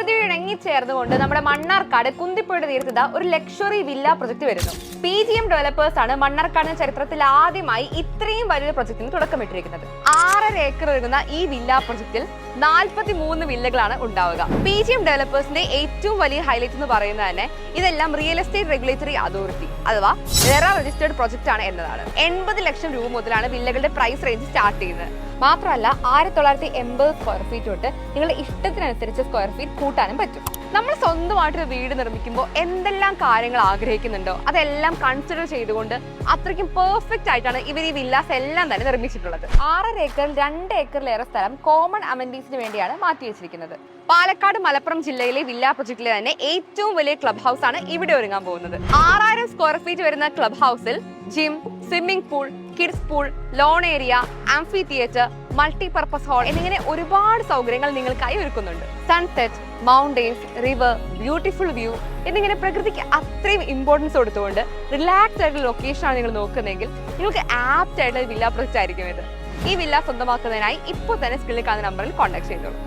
പ്രകൃതിയോട് ഇണങ്ങിച്ചേർന്നുകൊണ്ട് നമ്മുടെ മണ്ണാർക്കാട് കുന്തിപ്പുഴയുടെ തീർത്തത ഒരു ലക്ഷറി വില്ല പ്രൊജക്ട് വരുന്നു. പി ജി എം ഡെവലപ്പേഴ്സ് ആണ് മണ്ണാർക്കാടിന്റെ ചരിത്രത്തിൽ ആദ്യമായി ഇത്രയും വലിയൊരു പ്രൊജക്ടിന് തുടക്കമിട്ടിരിക്കുന്നത്. ആറര ഏക്കർ ഒരുങ്ങുന്ന ഈ വില്ല പ്രൊജക്റ്റിൽ നാൽപ്പത്തി മൂന്ന് വില്ലകളാണ് ഉണ്ടാവുക. പി ജി എം ഡെവലപ്പേഴ്സിന്റെ ഏറ്റവും വലിയ ഹൈലൈറ്റ് എന്ന് പറയുന്നത് തന്നെ ഇതെല്ലാം റിയൽ എസ്റ്റേറ്റ് റെഗുലേറ്ററി അതോറിറ്റി അഥവാ റെറ രജിസ്റ്റേർഡ് പ്രൊജക്ട് ആണ് എന്നതാണ്. എൺപത് ലക്ഷം രൂപ മുതലാണ് വില്ലകളുടെ പ്രൈസ് റേഞ്ച് സ്റ്റാർട്ട് ചെയ്യുന്നത്. മാത്രമല്ല ആയിരത്തി തൊള്ളായിരത്തി എൺപത് സ്ക്വയർ ഫീറ്റ് തൊട്ട് നിങ്ങളുടെ ഇഷ്ടത്തിനനുസരിച്ച് സ്ക്വയർ ഫീറ്റ് കൂട്ടാനും പറ്റും. നമ്മൾ സ്വന്തമായിട്ടൊരു വീട് നിർമ്മിക്കുമ്പോൾ എന്തെല്ലാം കാര്യങ്ങൾ ആഗ്രഹിക്കുന്നുണ്ടോ അതെല്ലാം കൺസിഡർ ചെയ്തുകൊണ്ട് അത്രയ്ക്കും പെർഫെക്റ്റ് ആയിട്ടാണ് ഇവർ ഈ വില്ലാസ് എല്ലാം തന്നെ നിർമ്മിച്ചിട്ടുള്ളത്. ആറര ഏക്കറിൽ രണ്ട് ഏക്കറിലേറെ സ്ഥലം കോമൺ അമന്റീസിന് വേണ്ടിയാണ് മാറ്റി വെച്ചിരിക്കുന്നത്. പാലക്കാട് മലപ്പുറം ജില്ലയിലെ വില്ല പ്രൊജക്റ്റിലെ തന്നെ ഏറ്റവും വലിയ ക്ലബ് ഹൗസ് ആണ് ഇവിടെ ഒരുങ്ങാൻ പോകുന്നത്. ആറായിരം സ്ക്വയർ ഫീറ്റ് വരുന്ന ക്ലബ് ഹൗസിൽ gym swimming pool kids pool lawn area amphitheatre multipurpose hall എന്നിങ്ങനെ ഒരുപാട് സൗകര്യങ്ങൾ നിങ്ങൾക്കായി ഒരുക്കുന്നുണ്ട്. Sunset mountains river beautiful view എന്നിങ്ങനെ പ്രകൃതിക്ക് അത്രയും ഇമ്പോർട്ടൻസ് കൊടുത്തുകൊണ്ട് റിലാക്സ് ആയിട്ടുള്ള ലൊക്കേഷനാണ് നിങ്ങൾ നോക്കുന്നതെങ്കിൽ നിങ്ങൾക്ക് ആപ്റ്റ് ആയിട്ടുള്ള വില്ല പ്രൊജക്റ്റ് ആയിരിക്കും ഇത്. ഈ വില്ല സ്വന്തമാക്കുന്നതിനായി ഇപ്പോൾ തന്നെ സ്കില്ലിൽ കാണുന്ന നമ്പറിൽ കോൺടാക്ട് ചെയ്തോളൂ.